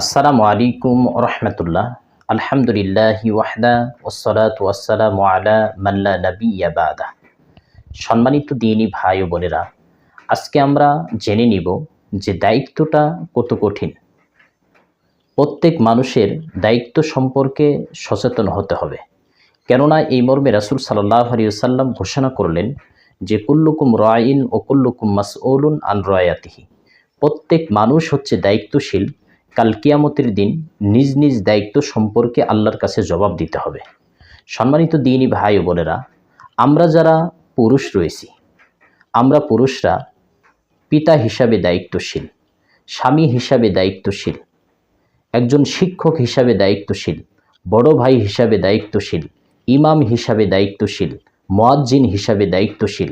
আসসালামু আলাইকুম রহমতুল্লাহ। আলহামদুলিল্লাহ ওয়াহদা ওসলাত ওয়াসালাম আলা মাল্লা নবী বাদা। সম্মানিত দিনী ভাই ও বোনেরা, আজকে আমরা জেনে নিব যে দায়িত্বটা কত কঠিন। প্রত্যেক মানুষের দায়িত্ব সম্পর্কে সচেতন হতে হবে। কেননা এই মর্মে রাসুল সাল্লাহ আলিয়াল্লাম ঘোষণা করলেন যে, কুল্লুকুম রয়িন ও কুল্লুকুম মাসউলুন আন রয়াতিহি। প্রত্যেক মানুষ হচ্ছে দায়িত্বশীল কাল কিয়ামতের দিন নিজ নিজ দায়িত্ব সম্পর্কে আল্লাহর কাছে জবাব দিতে হবে। সম্মানিত দিনই ভাই ও বোনেরা, আমরা যারা পুরুষ রয়েছি, আমরা পুরুষরা পিতা হিসাবে দায়িত্বশীল, স্বামী হিসাবে দায়িত্বশীল, একজন শিক্ষক হিসাবে দায়িত্বশীল, বড় ভাই হিসাবে দায়িত্বশীল, ইমাম হিসাবে দায়িত্বশীল, মোয়াজ্জিন হিসাবে দায়িত্বশীল,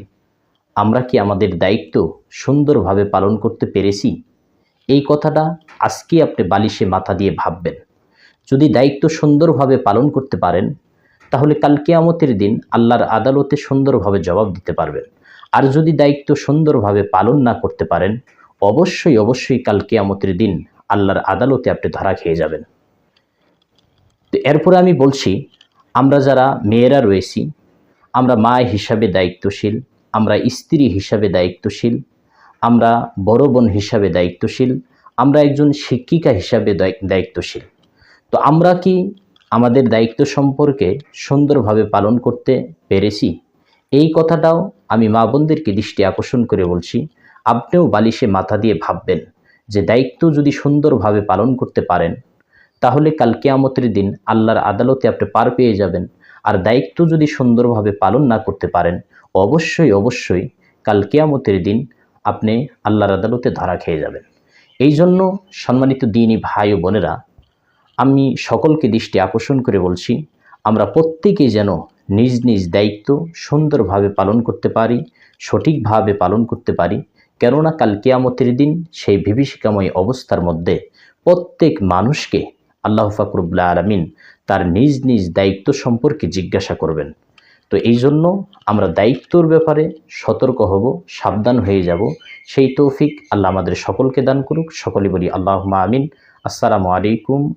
আমরা কি আমাদের দায়িত্ব সুন্দরভাবে পালন করতে পেরেছি? এই কথাটা আজকে আপনি বালিশে মাথা দিয়ে ভাববেন। যদি দায়িত্ব সুন্দরভাবে পালন করতে পারেন, তাহলে কাল কেয়ামতের দিন আল্লাহর আদালতে সুন্দরভাবে জবাব দিতে পারবেন। আর যদি দায়িত্ব সুন্দরভাবে পালন না করতে পারেন, অবশ্যই অবশ্যই কাল কেয়ামতের দিন আল্লাহর আদালতে আপনি ধরা খেয়ে যাবেন। তো এরপরে আমি বলছি, আমরা যারা মেয়েরা রয়েছি, আমরা মা হিসাবে দায়িত্বশীল, আমরা স্ত্রী হিসাবে দায়িত্বশীল, আমরা বড় বোন হিসাবে দায়িত্বশীল আমরা একজন শিক্ষিকা হিসাবে দায়িত্বশীল। তো আমরা কি আমাদের দায়িত্ব সম্পর্কে সুন্দরভাবে পালন করতে পেরেছি? এই কথাটাও আমি মা বোনদেরকে দৃষ্টি আকর্ষণ করে বলছি। আপনিও বালিশে মাথা দিয়ে ভাববেন যে দায়িত্ব যদি সুন্দরভাবে পালন করতে পারেন, তাহলে কাল কেয়ামতের দিন আল্লাহর আদালতে আপনি পার পেয়ে যাবেন। আর দায়িত্ব যদি সুন্দরভাবে পালন না করতে পারেন, অবশ্যই অবশ্যই কাল কেয়ামতের দিন আপনি আল্লাহর আদালতে ধরা খেয়ে যাবেন। এই জন্য সম্মানিত দিনই ভাই ও বোনেরা, আমি সকলকে দৃষ্টি আকর্ষণ করে বলছি, আমরা প্রত্যেকেই যেন নিজ নিজ দায়িত্ব সুন্দরভাবে পালন করতে পারি, সঠিকভাবে পালন করতে পারি, কেননা কাল কেয়ামতের দিন সেই বিভীষিকাময় অবস্থার মধ্যে প্রত্যেক মানুষকে আল্লাহ ফাকরুল্লাহ আলমিন তার নিজ নিজ দায়িত্ব সম্পর্কে জিজ্ঞাসা করবেন। তো এই জন্য আমরা দায়িত্বর ব্যাপারে সতর্ক হব, সাবধান হয়ে যাব। সেই তৌফিক আল্লাহ আমাদের সকলকে দান করুক। সকলে বলি আল্লাহ আমিন। আসসালামু আলাইকুম।